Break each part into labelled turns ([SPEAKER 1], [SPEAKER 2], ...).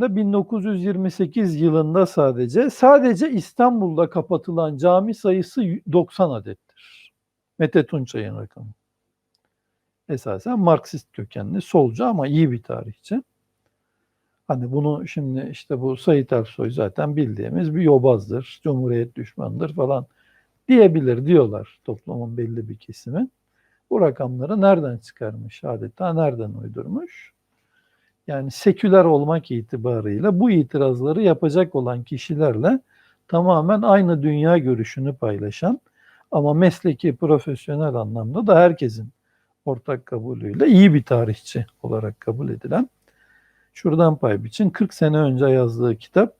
[SPEAKER 1] 1928 yılında sadece sadece İstanbul'da kapatılan cami sayısı 90 adettir. Mete Tunçay'ın rakamı. Esasen Marksist kökenli, solcu ama iyi bir tarihçi. Hani bunu şimdi işte bu Sait Ersoy zaten bildiğimiz bir yobazdır, cumhuriyet düşmanıdır falan diyebilir diyorlar toplumun belli bir kesimi. Bu rakamları nereden çıkarmış adeta, nereden uydurmuş? Yani seküler olmak itibarıyla bu itirazları yapacak olan kişilerle tamamen aynı dünya görüşünü paylaşan ama mesleki, profesyonel anlamda da herkesin ortak kabulüyle iyi bir tarihçi olarak kabul edilen şuradan pay biçin 40 sene önce yazdığı kitap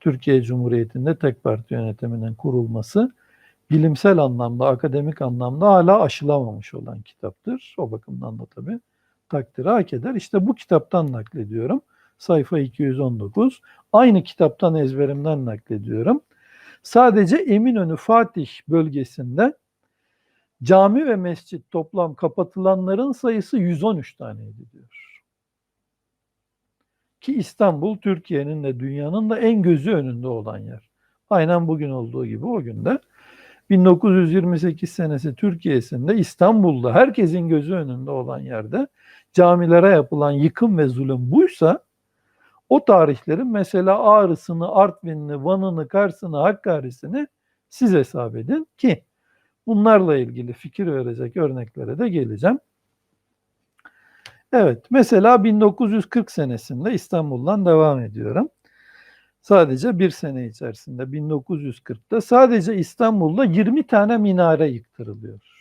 [SPEAKER 1] Türkiye Cumhuriyeti'nde tek parti yönetiminin kurulması bilimsel anlamda, akademik anlamda hala aşılamamış olan kitaptır. O bakımdan da tabii takdiri hak eder. İşte bu kitaptan naklediyorum. Sayfa 219. Aynı kitaptan ezberimden naklediyorum. Sadece Eminönü Fatih bölgesinde cami ve mescit toplam kapatılanların sayısı 113 taneydi diyor. Ki İstanbul Türkiye'nin de dünyanın da en gözü önünde olan yer. Aynen bugün olduğu gibi o günde 1928 senesi Türkiye'sinde İstanbul'da herkesin gözü önünde olan yerde camilere yapılan yıkım ve zulüm buysa o tarihlerin mesela Ağrı'sını, Artvin'ini, Van'ını, Kars'ını, Hakkari'sini siz hesap edin ki bunlarla ilgili fikir verecek örneklere de geleceğim. Evet, mesela 1940 senesinde İstanbul'dan devam ediyorum. Sadece bir sene içerisinde 1940'ta sadece İstanbul'da 20 tane minare yıktırılıyor.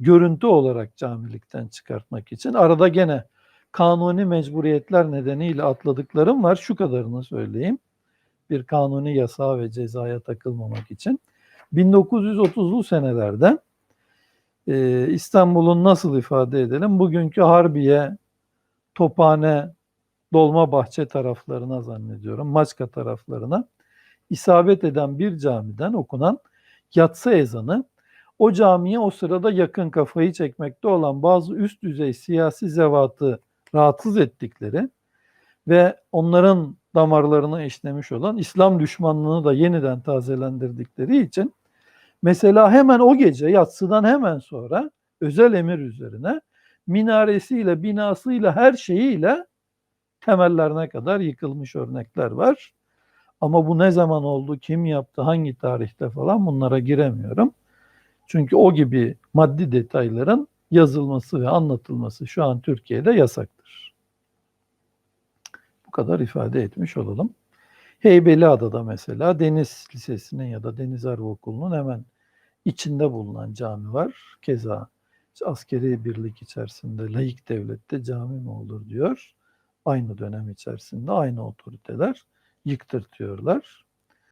[SPEAKER 1] Görüntü olarak camilikten çıkartmak için. Arada gene kanuni mecburiyetler nedeniyle atladıklarım var. Şu kadarını söyleyeyim. Bir kanuni yasağa ve cezaya takılmamak için. 1930'lu senelerde e, İstanbul'un nasıl ifade edelim? Bugünkü Harbiye, Tophane, Dolmabahçe taraflarına zannediyorum, Maçka taraflarına isabet eden bir camiden okunan yatsı ezanı o camiye o sırada yakın kafayı çekmekte olan bazı üst düzey siyasi zevatı rahatsız ettikleri ve onların damarlarına işlemiş olan İslam düşmanlığını da yeniden tazelendirdikleri için mesela hemen o gece yatsıdan hemen sonra özel emir üzerine minaresiyle, binasıyla, her şeyiyle temellerine kadar yıkılmış örnekler var. Ama bu ne zaman oldu, kim yaptı, hangi tarihte falan bunlara giremiyorum. Çünkü o gibi maddi detayların yazılması ve anlatılması şu an Türkiye'de yasaktır. Bu kadar ifade etmiş olalım. Heybeliada'da mesela Deniz Lisesi'nin ya da Deniz Harp Okulu'nun hemen içinde bulunan cami var. Keza askeri birlik içerisinde laik devlette cami mi olur diyor. Aynı dönem içerisinde aynı otoriteler yıktırtıyorlar.